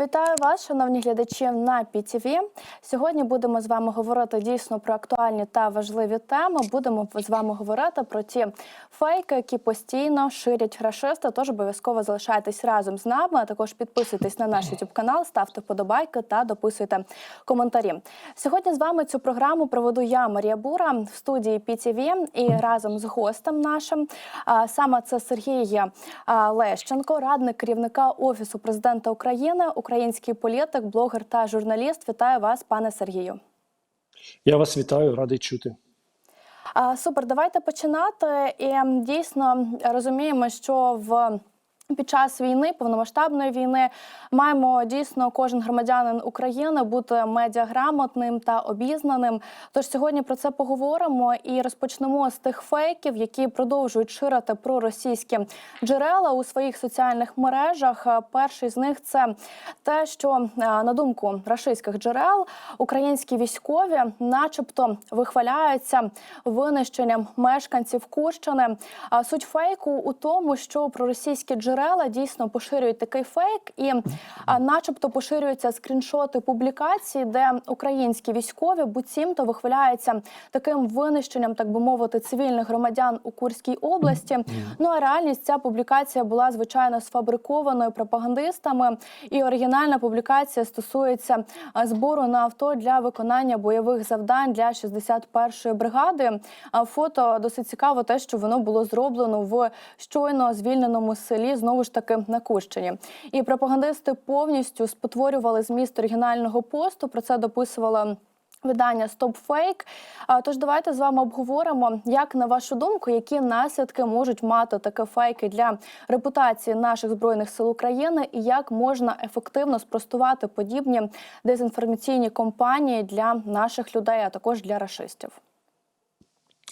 Вітаю вас, шановні глядачі на PTV. Сьогодні будемо з вами говорити дійсно про актуальні та важливі теми. Будемо з вами говорити про ті фейки, які постійно ширять рашисти. Тож обов'язково залишайтесь разом з нами. А також підписуйтесь на наш YouTube канал, ставте вподобайки та дописуйте коментарі. Сьогодні з вами цю програму проведу я, Марія Бура, в студії PTV і разом з гостем нашим. Саме це Сергій Лещенко, радник керівника офісу президента України, український політик, блогер та журналіст. Вітаю вас, пане Сергію. Я вас вітаю, радий чути. Супер, давайте починати. І дійсно розуміємо, що в під час війни, повномасштабної війни, маємо дійсно кожен громадянин України бути медіаграмотним та обізнаним. Тож сьогодні про це поговоримо і розпочнемо з тих фейків, які продовжують ширити проросійські джерела у своїх соціальних мережах. Перший з них це те, що на думку рашистських джерел українські військові, начебто, вихваляються винищенням мешканців Курщини. А суть фейку у тому, що проросійські джерела дійсно поширюють такий фейк, і, а, начебто, поширюються скріншоти публікацій, де українські військові буцімто вихваляються таким винищенням, так би мовити, цивільних громадян у Курській області. Ну а реальність ця публікація була звичайно сфабрикованою пропагандистами, і оригінальна публікація стосується збору на авто для виконання бойових завдань для 61-ї бригади. А фото досить цікаво, те, що воно було зроблено в щойно звільненому селі, знову ж таки на Курщині. І пропагандисти повністю спотворювали зміст оригінального посту. Про це дописувала. Видання StopFake. Тож давайте з вами обговоримо, як на вашу думку, які наслідки можуть мати такі фейки для репутації наших збройних сил України, і як можна ефективно спростувати подібні дезінформаційні кампанії для наших людей, а також для рашистів.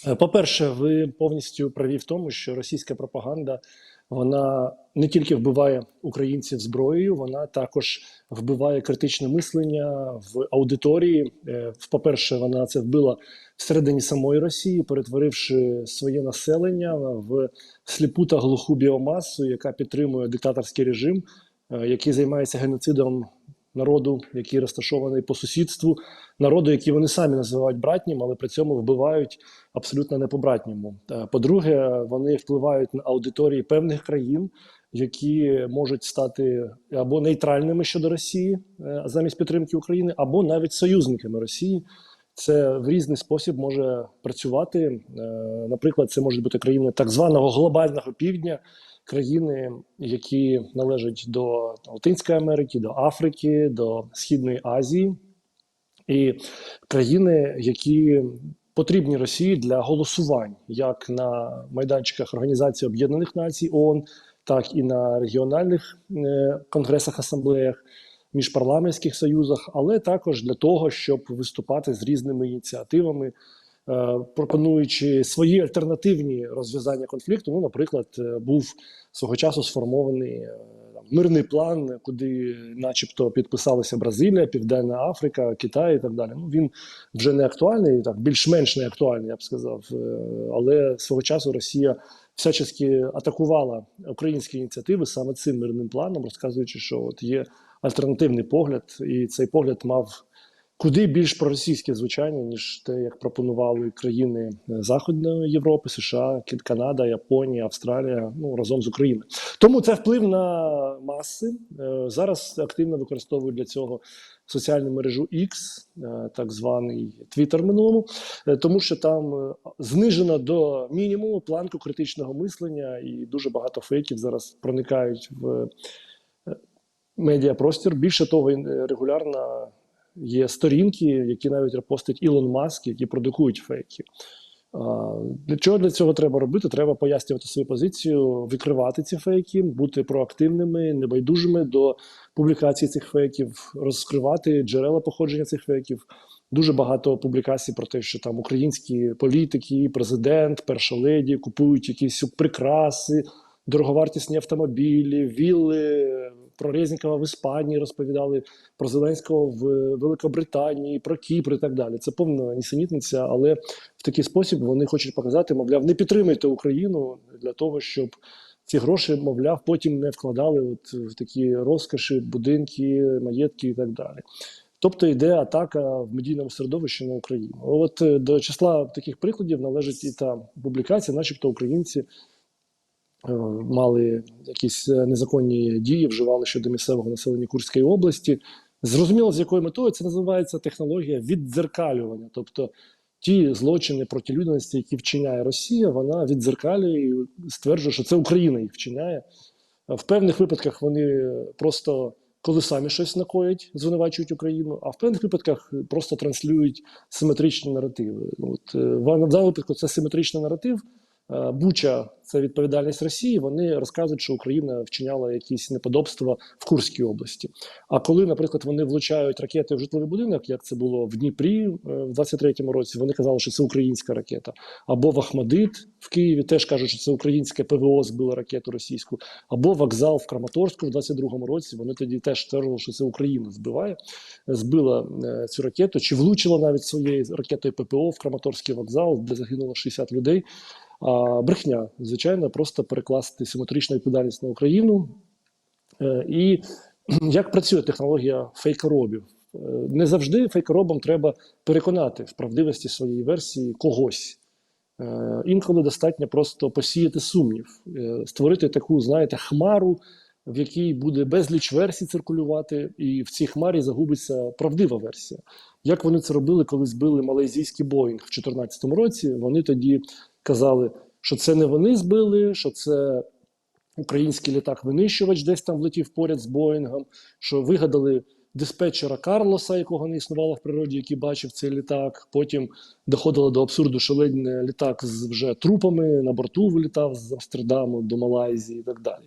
Е, По-перше, ви повністю праві в тому, що російська пропаганда вона не тільки вбиває українців зброєю, вона також вбиває критичне мислення в аудиторії. Е, По-перше, вона це вбила всередині самої Росії, перетворивши своє населення в сліпу та глуху біомасу, яка підтримує диктаторський режим, е, який займається геноцидом народу, який розташований по сусідству, народу, які вони самі називають братнім, але при цьому вбивають абсолютно не по-братньому. Е, По-друге, вони впливають на аудиторії певних країн, які можуть стати або нейтральними щодо Росії е, замість підтримки України, або навіть союзниками Росії. Це в різний спосіб може працювати. Е, Наприклад, це можуть бути країни так званого глобального півдня, країни, які належать до Латинської Америки, до Африки, до Східної Азії, і країни, які потрібні Росії для голосувань, як на майданчиках Організації Об'єднаних Націй ООН, так і на регіональних е, конгресах, асамблеях, міжпарламентських союзах, але також для того, щоб виступати з різними ініціативами, е, пропонуючи свої альтернативні розв'язання конфлікту. Ну, наприклад, е, був свого часу сформований е, там, мирний план, куди, начебто, підписалися Бразилія, Південна Африка, Китай і так далі. Ну він вже не актуальний, так більш-менш не актуальний, я б сказав. Е, Але свого часу Росія всячески атакувала українські ініціативи саме цим мирним планом, розказуючи, що от є альтернативний погляд, і цей погляд мав куди більш проросійське звучання, ніж те, як пропонували країни е, Західної Європи, США, Канада, Японія, Австралія, ну разом з Україною. Тому це вплив на маси. Е, Зараз активно використовують для цього соціальну мережу X, е, так званий Twitter минулому, тому що там знижено до мінімуму планку критичного мислення, і дуже багато фейків зараз проникають в медіапростір. Більше того, регулярно є сторінки, які навіть репостить Ілон Маск, які продукують фейки. Для чого для цього треба робити? Треба пояснювати свою позицію, викривати ці фейки, бути проактивними, небайдужими до публікації цих фейків, розкривати джерела походження цих фейків. Дуже багато публікацій про те, що там українські політики, президент, перша леді купують якісь прикраси, дороговартісні автомобілі, вілли. Про Резнікова в Іспанії розповідали про Зеленського в Великобританії, про Кіпр і так далі. Це повна нісенітниця, але в такий спосіб вони хочуть показати, мовляв, не підтримуйте Україну для того, щоб ці гроші, мовляв, потім не вкладали от в такі розкоші, будинки, маєтки і так далі. Тобто йде атака в медійному середовищі на Україну. От е, до числа таких прикладів належить і та публікація, начебто українці е, мали якісь е, незаконні дії, вживали щодо місцевого населення Курської області. Зрозуміло, з якою метою це називається технологія віддзеркалювання. Тобто ті злочини проти людяності, які вчиняє Росія, вона віддзеркалює і стверджує, що це Україна їх вчиняє. В певних випадках вони просто коли самі щось накоять, звинувачують Україну, а в певних випадках просто транслюють симетричні наративи. От е, в даному випадку це симетричний наратив. Е, Буча це відповідальність Росії. Вони розказують, що Україна вчиняла якісь неподобства в Курській області. А коли, наприклад, вони влучають ракети в житловий будинок, як це було в Дніпрі е, в 23-му році, вони казали, що це українська ракета. Або в Ахмадит в Києві теж кажуть, що це українське ПВО збило ракету російську, або вокзал в Краматорську в 22-му році. Вони тоді теж стверджували, що це Україна збиває, збила е, цю ракету, чи влучила навіть своєю ракетою ППО в Краматорський вокзал, де загинуло 60 людей. А брехня, звичайно, просто перекласти симетричну відповідальність на Україну. Е, І як працює технологія фейкоробів? Е, Не завжди фейкоробам треба переконати в правдивості своєї версії когось. Е, Інколи достатньо просто посіяти сумнів, створити таку, знаєте, хмару, в якій буде безліч версій циркулювати, і в цій хмарі загубиться правдива версія. Як вони це робили, коли збили малайзійський Боїнг в 2014 році? Вони тоді казали, що це не вони збили, що це український літак-винищувач десь там влетів поряд з Боїнгом, що вигадали диспетчера Карлоса, якого не існувало в природі, який бачив цей літак. Потім доходило до абсурду, що ледь не літак з вже трупами на борту вилітав з Амстердаму до Малайзії і так далі.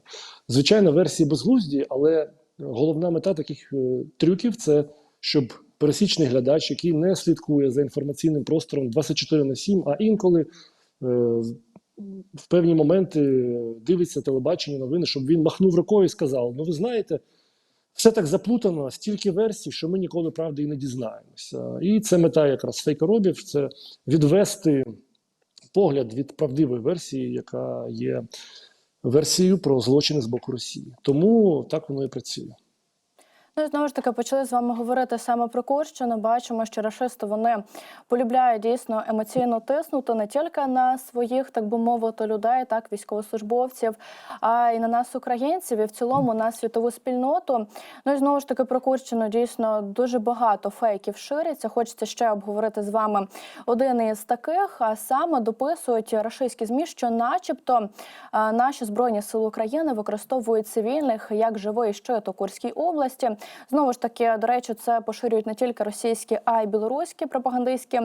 Звичайно, версії безглузді, але головна мета таких е, трюків це щоб пересічний глядач, який не слідкує за інформаційним простором 24 на 7, а інколи в певні моменти дивиться телебачення, новини, щоб він махнув рукою і сказав: Ну, ви знаєте, все так заплутано, стільки версій, що ми ніколи правди і не дізнаємося. І це мета якраз фейкоробів це відвести погляд від правдивої версії, яка є версією про злочини з боку Росії. Тому так воно і працює. Ну знову ж таки почали з вами говорити саме про Курщину. Бачимо, що рашисти вони полюбляють дійсно емоційно тиснути не тільки на своїх, так би мовити, людей, так військовослужбовців, а й на нас, українців, і в цілому на світову спільноту. Ну і знову ж таки про Курщину дійсно дуже багато фейків шириться. Хочеться ще обговорити з вами один із таких. А саме дописують рашистські змі, що, начебто, наші збройні сили України використовують цивільних як живий щит у Курській області. Знову ж таки, до речі, це поширюють не тільки російські, а й білоруські пропагандистські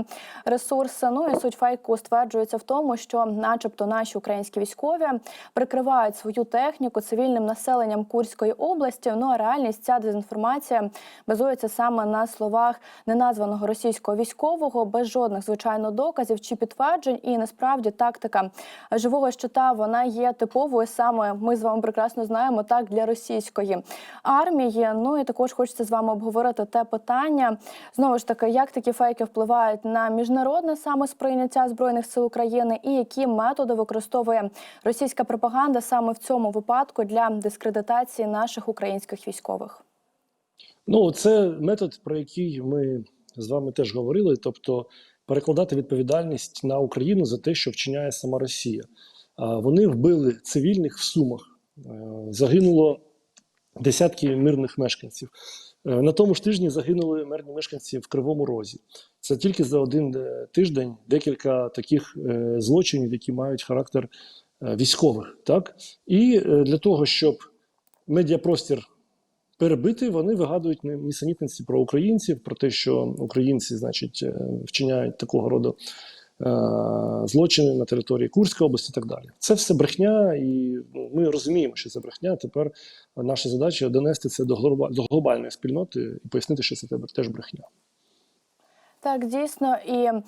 ресурси. Ну і суть фейку стверджується в тому, що, начебто, наші українські військові прикривають свою техніку цивільним населенням Курської області. Ну а реальність ця дезінформація базується саме на словах неназваного російського військового, без жодних звичайно доказів чи підтверджень. І насправді тактика живого щита вона є типовою саме. Ми з вами прекрасно знаємо так для російської армії. Ну і також хочеться з вами обговорити те питання. Знову ж таки, як такі фейки впливають на міжнародне саме сприйняття збройних сил України, і які методи використовує російська пропаганда саме в цьому випадку для дискредитації наших українських військових. Ну, це метод, про який ми з вами теж говорили, тобто перекладати відповідальність на Україну за те, що вчиняє сама Росія. Вони вбили цивільних в Сумах, Е, загинуло десятки мирних мешканців. Е, На тому ж тижні загинули мирні мешканці в Кривому Розі. Це тільки за один е, тиждень декілька таких е, злочинів, які мають характер військових. Так? І для того, щоб медіапростір перебити, вони вигадують нісенітниці про українців, про те, що українці, значить, вчиняють такого роду злочини на території Курської області і так далі. Це все брехня, і ну, ми розуміємо, що це брехня. Тепер наша задача донести це до, глоба- глобальної спільноти і пояснити, що це теж брехня. Так, дійсно, і е,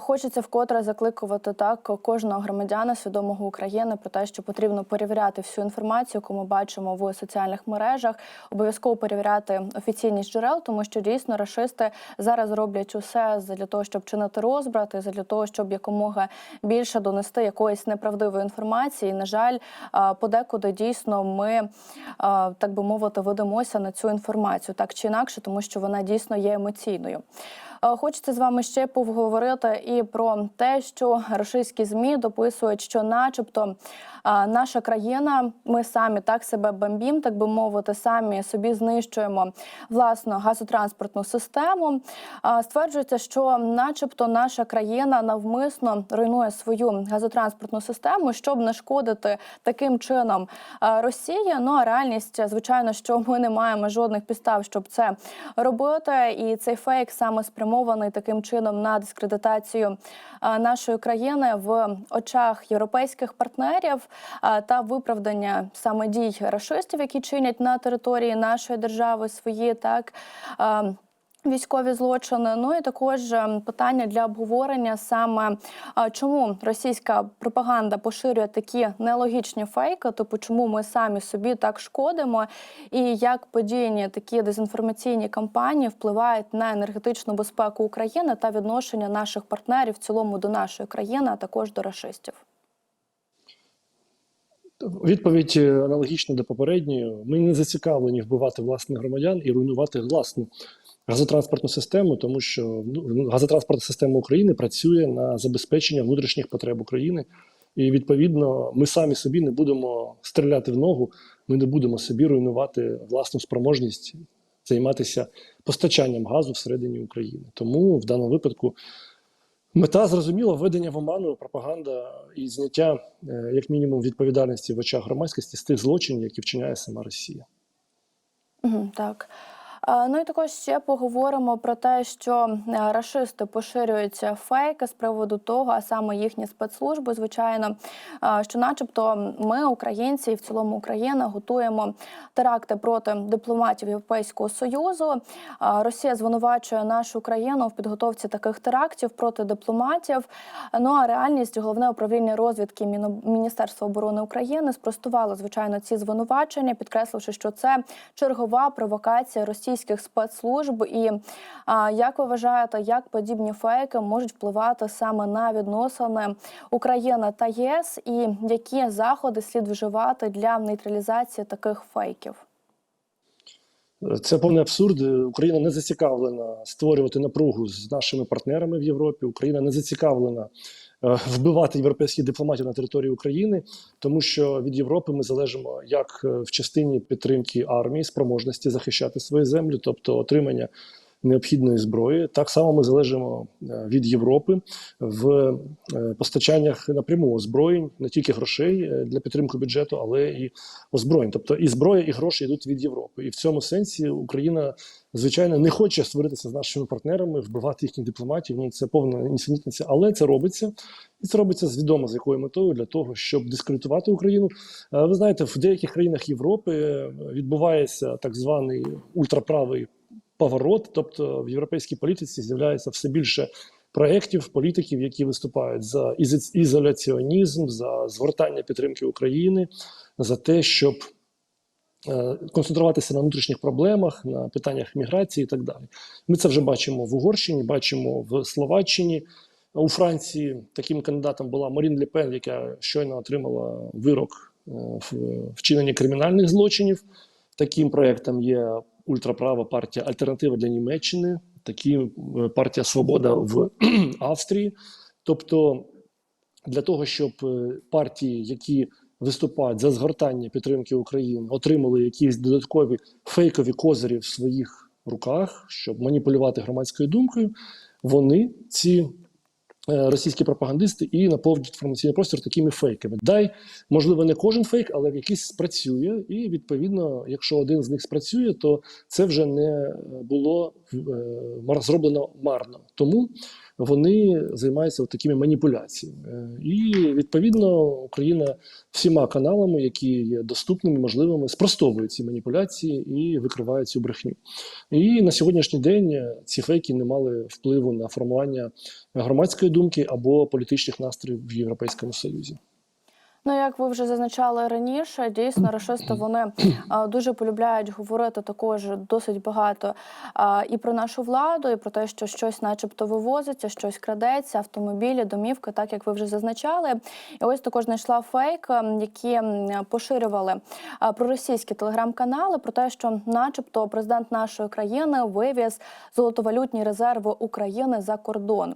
хочеться вкотре закликувати так кожного громадяна свідомого України про те, що потрібно перевіряти всю інформацію, яку ми бачимо в соціальних мережах. Обов'язково перевіряти офіційність джерел, тому що дійсно рашисти зараз роблять усе для того, щоб чинити розбрат, і для того, щоб якомога більше донести якоїсь неправдивої інформації. І, на жаль, е, подекуди дійсно ми е, так би мовити ведемося на цю інформацію, так чи інакше, тому що вона дійсно є емоційною. Е, Хочеться з вами ще поговорити і про те, що російські змі дописують, що, начебто, наша країна, ми самі так себе бомбім, так би мовити, самі собі знищуємо власну газотранспортну систему. Стверджується, що, начебто, наша країна навмисно руйнує свою газотранспортну систему, щоб не шкодити таким чином Росії. Ну а реальність, звичайно, що ми не маємо жодних підстав, щоб це робити. І цей фейк саме спрямований таким чином на дискредитацію нашої країни в очах європейських партнерів та виправдання саме дій рашистів, які чинять на території нашої держави свої так. Військові злочини, ну і також е, питання для обговорення саме чому російська пропаганда поширює такі нелогічні фейки, тобто чому ми самі собі так шкодимо, і як подіяні такі дезінформаційні кампанії впливають на енергетичну безпеку України та відношення наших партнерів в цілому до нашої країни, а також до рашистів. Відповідь е, аналогічна до попередньої. Ми не зацікавлені вбивати власних громадян і руйнувати власну газотранспортну систему, тому що ну, газотранспортна система України працює на забезпечення внутрішніх потреб України. І відповідно ми самі собі не будемо стріляти в ногу, ми не будемо собі руйнувати власну спроможність займатися постачанням газу всередині України. Тому в даному випадку мета зрозуміла введення в оману, пропаганда і зняття, е, як мінімум, відповідальності в очах громадськості з тих злочинів, які вчиняє сама Росія. Так. Е, Ну і також ще поговоримо про те, що е, рашисти поширюють фейки з приводу того, а саме їхні спецслужби, звичайно, е, що, начебто, ми, українці, і в цілому Україна, готуємо теракти проти дипломатів Європейського союзу. Росія звинувачує нашу країну в підготовці таких терактів проти дипломатів. Ну а реальність головне управління розвідки Міністерства оборони України спростувало звичайно ці звинувачення, підкресливши, що це чергова провокація російських спецслужб. І як ви вважаєте, як подібні фейки можуть впливати саме на відносини України та ЄС, і які заходи слід вживати для нейтралізації таких фейків? Це повний абсурд. Україна не зацікавлена створювати напругу з нашими партнерами в Європі. Україна не зацікавлена вбивати європейських дипломатів на території України, тому що від Європи ми залежимо як е, в частині підтримки армії, спроможності захищати свої землі, тобто отримання необхідної зброї. Так само ми залежимо е, від Європи в е, постачаннях напряму озброєнь, не тільки грошей е, для підтримки бюджету, але і озброєнь. Тобто і зброя, і гроші йдуть від Європи. І в цьому сенсі Україна, звичайно, не хоче сваритися з нашими партнерами, вбивати їхніх дипломатів. Ну це повна нісенітниця, але це робиться. І це робиться свідомо з якою метою для того, щоб дискредитувати Україну. Ви знаєте, в деяких країнах Європи відбувається так званий ультраправий поворот, тобто в європейській політиці з'являється все більше проєктів, політиків, які виступають за ізоляціонізм, за згортання підтримки України, за те, щоб е, концентруватися на внутрішніх проблемах, на питаннях міграції і так далі. Ми це вже бачимо в Угорщині, бачимо в Словаччині. У Франції таким кандидатом була Марін Ле Пен, яка щойно отримала вирок е, в вчиненні кримінальних злочинів. Таким проєктом є ультраправа партія Альтернатива для Німеччини, таким е, партія Свобода в Австрії. Тобто, для того, щоб е, партії, які виступають за згортання підтримки України, отримали якісь додаткові фейкові козирі в своїх руках, щоб маніпулювати громадською думкою, вони ці російські пропагандисти і наповнюють інформаційний простір такими фейками. Дай, можливо, не кожен фейк, але якийсь спрацює, і відповідно, якщо один з них спрацює, то це вже не було е, зроблено марно. Тому вони займаються такими маніпуляціями. Е, І відповідно Україна всіма каналами, які є доступними, можливими, спростовує ці маніпуляції і викриває цю брехню. І на сьогоднішній день е, ці фейки не мали впливу на формування громадської думки або політичних настроїв в Європейському Союзі. Ну, як ви вже зазначали раніше, дійсно рашисти вони а, дуже полюбляють говорити також досить багато а, і про нашу владу, і про те, що щось, начебто, вивозиться, щось крадеться, автомобілі, домівки, так як ви вже зазначали. І ось також знайшла фейк, ем, які поширювали а, проросійські телеграм-канали про те, що, начебто, президент нашої країни вивіз золотовалютні резерви України за кордон.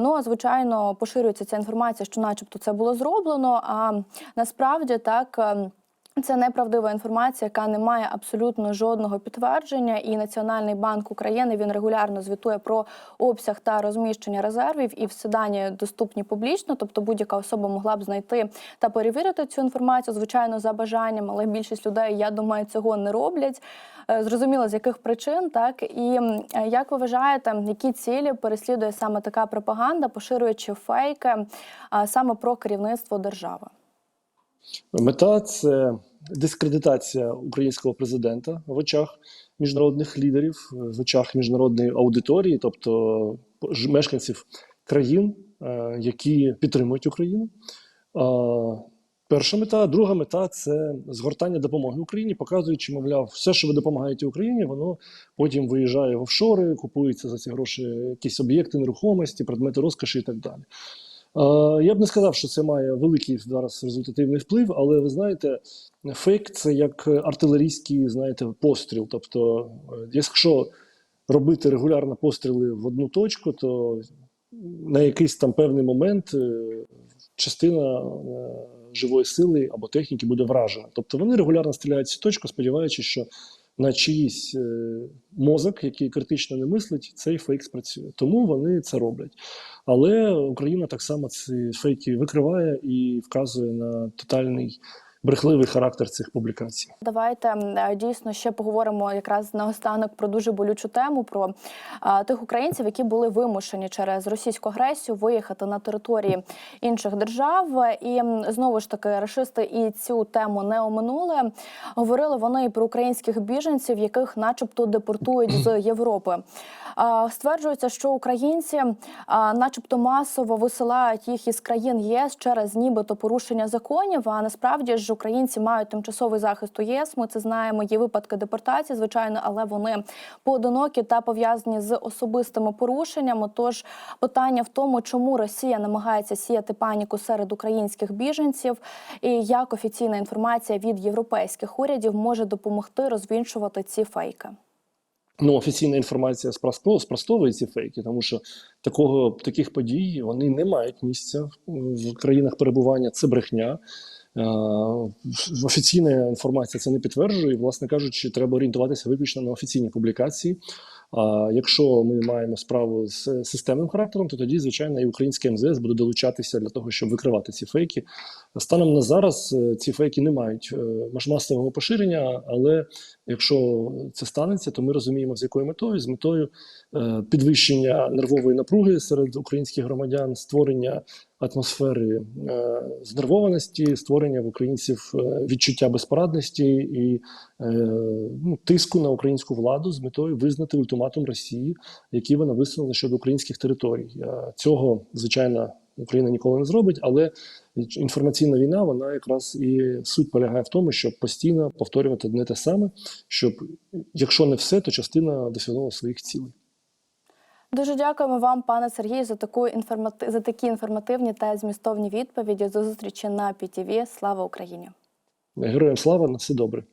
Ну а звичайно, поширюється ця інформація, що, начебто, це було зроблено. А насправді так. ем, Це неправдива інформація, яка не має абсолютно жодного підтвердження. І Національний банк України він регулярно звітує про обсяг та розміщення резервів, і всі дані доступні публічно. Тобто будь-яка особа могла б знайти та перевірити цю інформацію, звичайно, за бажанням, але більшість людей, я думаю, цього не роблять. Е, Зрозуміло, з яких причин, так і е, як ви вважаєте, які цілі переслідує саме така пропаганда, поширюючи фейки саме про керівництво держави? Мета це дискредитація українського президента в очах міжнародних лідерів, в очах міжнародної аудиторії, тобто мешканців країн, е, які підтримують Україну. Перша мета, друга мета це згортання допомоги Україні, показуючи, мовляв, все, що ви допомагаєте Україні, воно потім виїжджає в офшори, купується за ці гроші якісь об'єкти нерухомості, предмети розкоші і так далі. Е, Я б не сказав, що це має великий зараз результативний вплив, але ви знаєте, фейк це як артилерійський, знаєте, постріл. Тобто, е, якщо робити регулярно постріли в одну точку, то на якийсь там певний момент е, частина живої сили або техніки буде вражена. Тобто вони регулярно стріляють в цю точку, сподіваючись, що на чиїсь е, мозок, який критично не мислить, цей фейк спрацює. Тому вони це роблять. Але Україна так само ці фейки викриває і вказує на тотальний брехливий характер цих публікацій. Давайте е, дійсно ще поговоримо якраз наостанок про дуже болючу тему про а, тих українців, які були вимушені через російську агресію виїхати на території інших держав. І знову ж таки, рашисти і цю тему не оминули. Говорили вони і про українських біженців, яких, начебто, депортують з Європи. А, Стверджується, що українці, а, начебто, масово висилають їх із країн ЄС через нібито порушення законів. А насправді ж українці мають тимчасовий захист у ЄС. Ми це знаємо. Є випадки депортації, звичайно, але вони поодинокі та пов'язані з особистими порушеннями. Тож питання в тому, чому Росія намагається сіяти паніку серед українських біженців, і як офіційна інформація від європейських урядів може допомогти розвінчувати ці фейки. Ну, офіційна інформація спростовує ці фейки, тому що такого таких подій вони не мають місця в країнах перебування. Це брехня. Е, Офіційна інформація це не підтверджує. І, власне кажучи, треба орієнтуватися виключно на офіційні публікації. А якщо ми маємо справу з системним характером, то тоді, звичайно, і українське МЗС буде долучатися для того, щоб викривати ці фейки. Станом на зараз е, ці фейки не мають е, масового поширення, але якщо це станеться, то ми розуміємо, з якою метою з метою е, підвищення нервової напруги серед українських громадян, створення атмосфери е, знервованості, створення в українців е, відчуття безпорадності і ну, тиску на українську владу з метою визнати ультиматум Росії, який вона висунула щодо українських територій. Цього звичайно Україна ніколи не зробить, але інформаційна війна, вона якраз і суть полягає в тому, щоб постійно повторювати одне те саме, щоб якщо не все, то частина досягнула своїх цілей. Дуже дякуємо вам, пане Сергію, за таку інформати... за такі інформативні та змістовні відповіді. До зустрічі на ПІТІВІ. Слава Україні! Героям слава на все добре.